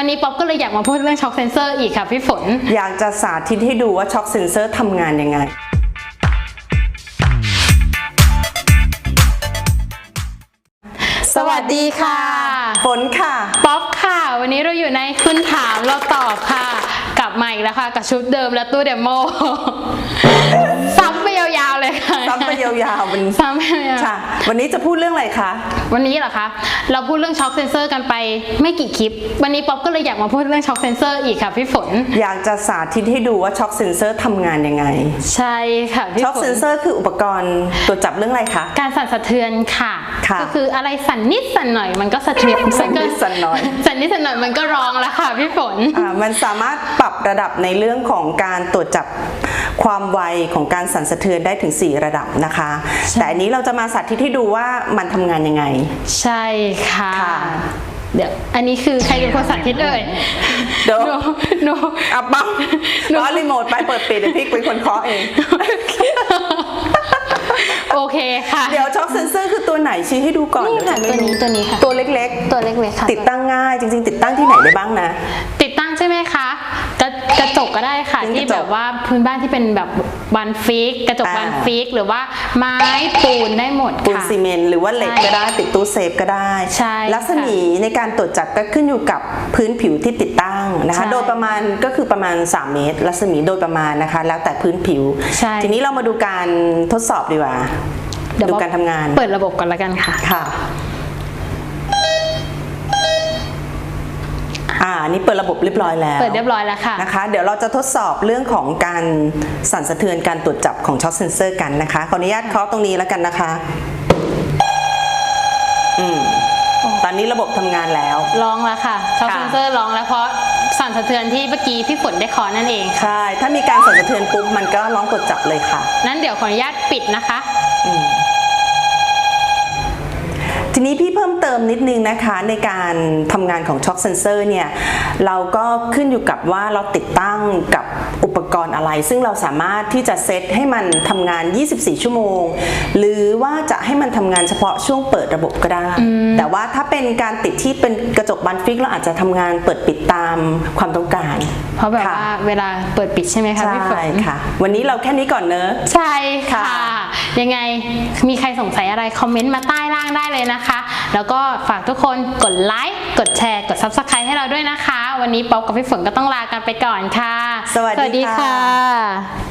วันนี้ป๊อปก็เลยอยากมาพูดเรื่องช็อคเซนเซอร์อีกค่ะพี่ฝน อยากจะสาธิตให้ดูว่าช็อคเซนเซอร์ทำงานยังไง สวัสดีค่ะ ฝนค่ะ ป๊อปค่ะ วันนี้เราอยู่ในคุณถามเราตอบค่ะ กลับมาอีกแล้วค่ะ กับชุดเดิมและตู้เดโม ซ้ำไปยาวๆมันซ้ำไปยาวๆค่ะ วันนี้จะพูดเรื่องอะไรคะ วันนี้เหรอคะ เราพูดเรื่องช็อคเซนเซอร์กันไปไม่กี่คลิป วันนี้ป๊อปก็เลยอยากมาพูดเรื่องช็อคเซนเซอร์อีกค่ะพี่ฝน อยากจะสาธิตให้ดูว่าช็อคเซนเซอร์ทำงานยังไง ใช่ค่ะพี่ช็อคฝเซนนเซอร์คืออุปกรณ์ตรวจจับเรื่องอะไรคะ การสั่นสะเทือนค่ะค่ะ ก็คืออะไรสั่นนิดสั่นหน่อยมันก็สะเทือนสั่นนิดมัก็สั่นหน่อยสั่นนิดสั่นหน่อยมันก็ร้องแล้วค่ะพี่ฝนอ่ามันสามารถปรับระดับในเรื่องของการตรวจจับความไวของการสั่นสะเทือนได้ถึง 4 ระดับนะคะ แต่อันนี้เราจะมาสาธิตให้ดูว่ามันทำงานยังไง ใช่ค่ะค่ะเดี๋ยว อันนี้คือใครเป็นคนสาธิตเอ่ยเดี๋ยวหนูหนูอะปั๊มล้อรีโมทไปเปิดปิดเดี๋ยวพี่เป็นคนเคาะเองโอเค ค่ะ เดี๋ยวช็อคเซนเซอร์คือตัวไหนชี้ให้ดูก่อนนี่ค่ะเดี๋ยจไม่รู้ตัวนี้ตัวนี้ค่ะ ตัวเล็กตัวเล็กๆค่ะ ๆ ติดตั้งง่ายจริง ๆ ติดตั้งที่ไหนได้บ้างนะ ติดตั้งใช่ไหมคะ กระกระจกก็ได้ค่ะเป็นกที่ระจกแบบว่าพื้นบ้านที่เป็นแบบบานฟิก กระจกอ่าบานฟิก หรือว่าไม้ปูนได้หมดปูนค่ะซีเมนต์หรือว่าเหล็กใช่ก็ได้ติดตู้เซฟก็ได้ใช่ลักษณีในการตรวจจับก็ขึ้นอยู่กับพื้นผิวที่ติดตั้งนะคะใช่โดยประมาณก็คือประมาณ 3 เมตร รัศมีโดยประมาณนะคะ แล้วแต่พื้นผิวใช่ทีนี้เรามาดูการทดสอบดีกว่าเดี๋ยวดูบอกการทำงาน เปิดระบบก่อนละกันค่ะค่ะ อ่าอันนี่เปิดระบบเรียบร้อยแล้วเปิดเรียบร้อยแล้วค่ะนะคะ เดี๋ยวเราจะทดสอบเรื่องของการสั่นสะเทือนการตรวจจับของช็อคเซนเซอร์กันนะคะ ขออนุญาตเคาะตรงนี้แล้วกันนะคะอืมตอนนี้ระบบทำงานแล้วลองแล้วค่ะช็อคค่ะเซนเซอร์ลองแล้วเพราะสั่นสะเทือนที่เมื่อกี้พี่ฝนได้ขอนั่นเองค่ะใช่ถ้ามีการสั่นสะเทือนปุ๊บมันก็ร้องตรวจจับเลยค่ะนั้นเดี๋ยวขออนุญาตปิดนะคะ ทีนี้พี่เพิ่มเติมนิดนึงนะคะในการทำงานของช็อคเซนเซอร์เนี่ยเราก็ขึ้นอยู่กับว่าเราติดตั้งกับอุปกรณ์อะไร ซึ่งเราสามารถที่จะเซตให้มันทำงาน 24 ชั่วโมง หรือว่าจะให้มันทำงานเฉพาะช่วงเปิดระบบก็ได้ แต่ว่าถ้าเป็นการติดที่เป็นกระจกบานฟิกเราอาจจะทำงานเปิดปิดตามความต้องการ เพราะแบบค่ว่าเวลาเปิดปิดใช่ไหมคะพี่ฝใช่นค่ะ วันนี้เราแค่นี้ก่อนเนอะใช่ค่ะค่ะ ยังไงมีใครสงสัยอะไรคอมเมนต์มาใต้ล่างได้เลยนะคะ แล้วก็ฝากทุกคนกดไลค์กดแชร์ กด Subscribe ให้เราด้วยนะคะ วันนี้ป๊อปกับพี่ฝนก็ต้องลากันไปก่อนค่ะ สวัสดีสวัสดีค่ะค่ะ